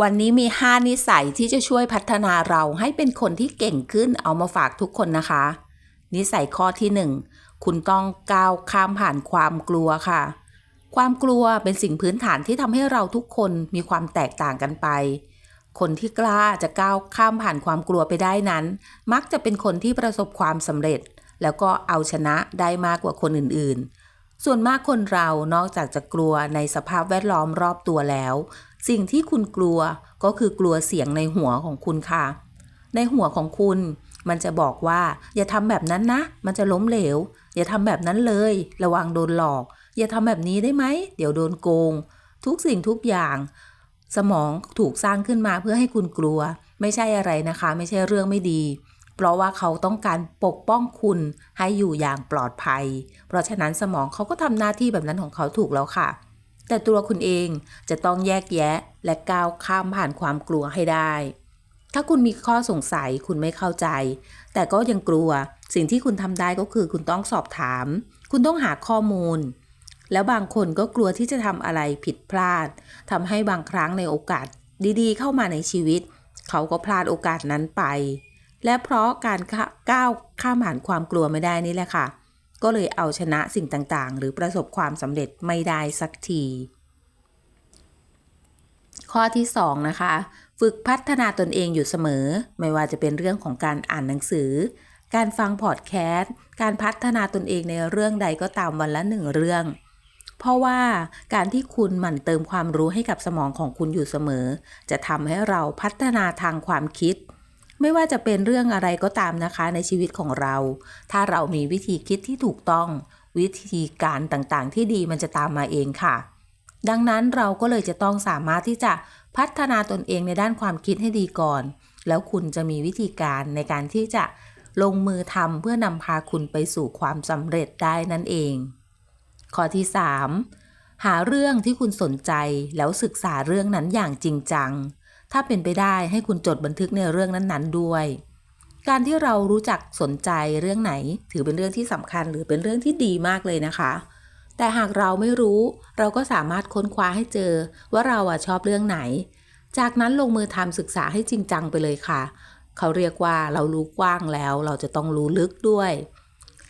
วันนี้มี 5 นิสัยที่จะช่วยพัฒนาเราให้เป็นคนที่เก่งขึ้นเอามาฝากทุกคนนะคะ นิสัยข้อที่ 1 คุณต้องก้าวข้ามผ่านความกลัวค่ะ ความกลัวเป็นสิ่งพื้นฐานที่ทำให้เราทุกคนมีความแตกต่างกันไป คนที่กล้าจะก้าวข้ามผ่านความกลัวไปได้นั้น มักจะเป็นคนที่ประสบความสำเร็จ แล้วก็เอาชนะได้มากกว่าคนอื่นๆ ส่วนมากคนเรานอกจากจะกลัวในสภาพแวดล้อมรอบตัวแล้ว สิ่งที่คุณกลัวก็คือกลัวเสียงในหัวของคุณค่ะ ในหัวของคุณมันจะบอกว่า อย่าทำแบบนั้นนะ มันจะล้มเหลว อย่าทำแบบนั้นเลย ระวังโดนหลอก อย่าทำแบบนี้ได้ไหม เดี๋ยวโดนโกง ทุกสิ่งทุกอย่าง สมองถูกสร้างขึ้นมาเพื่อให้คุณกลัว ไม่ใช่อะไรนะคะ ไม่ใช่เรื่องไม่ดี เพราะว่าเขาต้องการปกป้องคุณให้อยู่อย่างปลอดภัย เพราะฉะนั้นสมองเขาก็ทำหน้าที่แบบนั้นของเขาถูกแล้วค่ะ แต่ตัวคุณเองจะต้องแยกแยะและก้าวข้ามผ่านความกลัวให้ได้ ถ้าคุณมีข้อสงสัยคุณไม่เข้าใจ แต่ก็ยังกลัว สิ่งที่คุณทำได้ก็คือคุณต้องสอบถาม คุณต้องหาข้อมูล แล้วบางคนก็กลัวที่จะทำอะไรผิดพลาดทำให้บางครั้งในโอกาสดีๆ เข้ามาในชีวิต เขาก็พลาดโอกาสนั้นไป และเพราะการก้าวข้ามผ่านความกลัวไม่ได้นี่แหละค่ะ ก็เลยเอาชนะสิ่งต่างๆ หรือประสบความสำเร็จไม่ได้สักที ข้อที่ 2 นะคะ ฝึกพัฒนาตนเองอยู่เสมอ ไม่ว่าจะเป็นเรื่องของการอ่านหนังสือ การฟังพอดแคสต์ การพัฒนาตนเองในเรื่องใดก็ตามวันละหนึ่งเรื่องเพราะว่าการที่คุณหมั่นเติมความรู้ให้กับสมองของคุณอยู่เสมอ จะทำให้เราพัฒนาทางความคิด ไม่ว่าจะเป็นเรื่องอะไรก็ตามนะคะในชีวิตของเรา ถ้าเรามีวิธีคิดที่ถูกต้อง วิธีการต่างๆ ที่ดีมันจะตามมาเองค่ะ ดังนั้นเราก็เลยจะต้องสามารถที่จะพัฒนาตนเองในด้านความคิดให้ดีก่อน แล้วคุณจะมีวิธีการในการที่จะลงมือทำเพื่อนำพาคุณไปสู่ความสำเร็จได้นั่นเอง ข้อที่ 3หาเรื่องที่คุณสนใจแล้วศึกษาเรื่องนั้นอย่างจริงจัง ถ้าเป็นไปได้ให้คุณจดบันทึกในเรื่องนั้นๆ ด้วย การที่เรารู้จักสนใจเรื่องไหน ถือเป็นเรื่องที่สำคัญหรือเป็นเรื่องที่ดีมากเลยนะคะ แต่หากเราไม่รู้ เราก็สามารถค้นคว้าให้เจอ ว่าเราอะชอบเรื่องไหน จากนั้นลงมือทำศึกษาให้จริงจังไปเลยค่ะ เขาเรียกว่าเรารู้กว้างแล้ว เราจะต้องรู้ลึกด้วย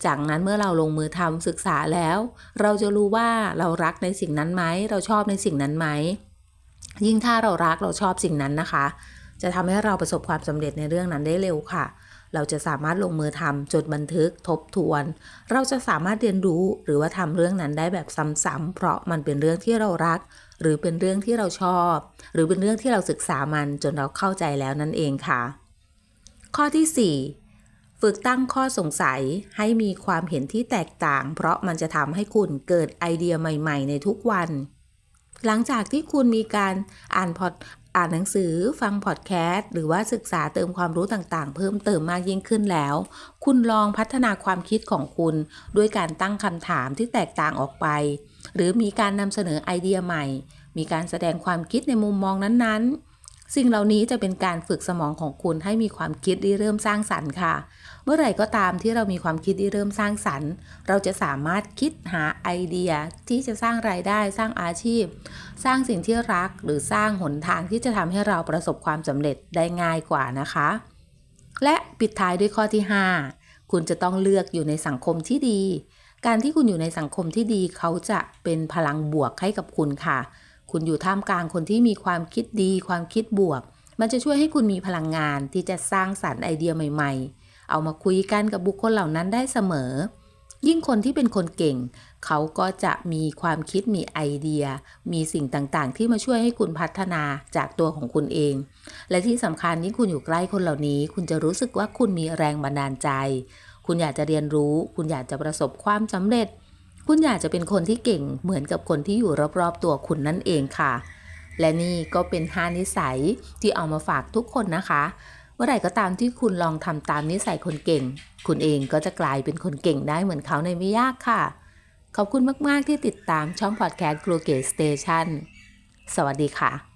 จากนั้นเมื่อเราลงมือทำศึกษาแล้ว เราจะรู้ว่าเรารักในสิ่งนั้นไหม เราชอบในสิ่งนั้นไหม ยิ่งถ้าเรารักเราชอบสิ่งนั้นนะคะ จะทำให้เราประสบความสำเร็จในเรื่องนั้นได้เร็วค่ะ เราจะสามารถลงมือทำจดบันทึกทบทวน เราจะสามารถเรียนรู้หรือว่าทำเรื่องนั้นได้แบบซ้ำๆเพราะมันเป็นเรื่องที่เรารัก หรือเป็นเรื่องที่เราชอบ หรือเป็นเรื่องที่เราศึกษามันจนเราเข้าใจแล้วนั่นเองค่ะ ข้อที่ 4ฝึกตั้งข้อสงสัยให้มีความเห็นที่แตกต่าง เพราะมันจะทำให้คุณเกิดไอเดียใหม่ ๆ ในทุกวัน หลังจากที่คุณมีการอ่านพอดอ่านหนังสือฟังพอดแคสต์หรือว่าศึกษาเติมความรู้ต่างๆ เพิ่มเติมมากยิ่งขึ้นแล้ว คุณลองพัฒนาความคิดของคุณ ด้วยการตั้งคำถามที่แตกต่างออกไป หรือมีการนำเสนอไอเดียใหม่ มีการแสดงความคิดในมุมมองนั้นๆ สิ่งเหล่านี้จะเป็นการฝึกสมองของคุณให้มีความคิดที่เริ่มสร้างสรรค์ค่ะ เมื่อไหร่ก็ตามที่เรามีความคิดที่เริ่มสร้างสรรค์ เราจะสามารถคิดหาไอเดียที่จะสร้างรายได้สร้างอาชีพ สร้างสิ่งที่รักหรือสร้างหนทางที่จะทำให้เราประสบความสำเร็จได้ง่ายกว่านะคะ และปิดท้ายด้วยข้อที่ 5 คุณจะต้องเลือกอยู่ในสังคมที่ดี การที่คุณอยู่ในสังคมที่ดีเขาจะเป็นพลังบวกให้กับคุณค่ะ คุณอยู่ท่ามกลางคนที่มีความคิดดีความคิดบวก มันจะช่วยให้คุณมีพลังงานที่จะสร้างสรรค์ไอเดียใหม่ ๆ เอามาคุยกันกับบุคคลเหล่านั้นได้เสมอ ยิ่งคนที่เป็นคนเก่ง เขาก็จะมีความคิดมีไอเดีย มีสิ่งต่างๆ ที่มาช่วยให้คุณพัฒนาจากตัวของคุณเอง และที่สำคัญยิ่งคุณอยู่ใกล้คนเหล่านี้ คุณจะรู้สึกว่าคุณมีแรงบันดาลใจ คุณอยากจะเรียนรู้ คุณอยากจะประสบความสำเร็จ คุณอยากจะเป็นคนที่เก่งเหมือนกับคนที่อยู่รอบๆตัวคุณนั่นเองค่ะ และนี่ก็เป็น 5 นิสัยที่เอามาฝากทุกคนนะคะเมื่อไหร่ก็ตามที่คุณลองทำตามนิสัยคนเก่ง คุณเองก็จะกลายเป็นคนเก่งได้เหมือนเขาในไม่ยากค่ะ ขอบคุณมาก ๆ ที่ติดตามช่องพอดแคสต์ครูเกตสเตชันสวัสดีค่ะ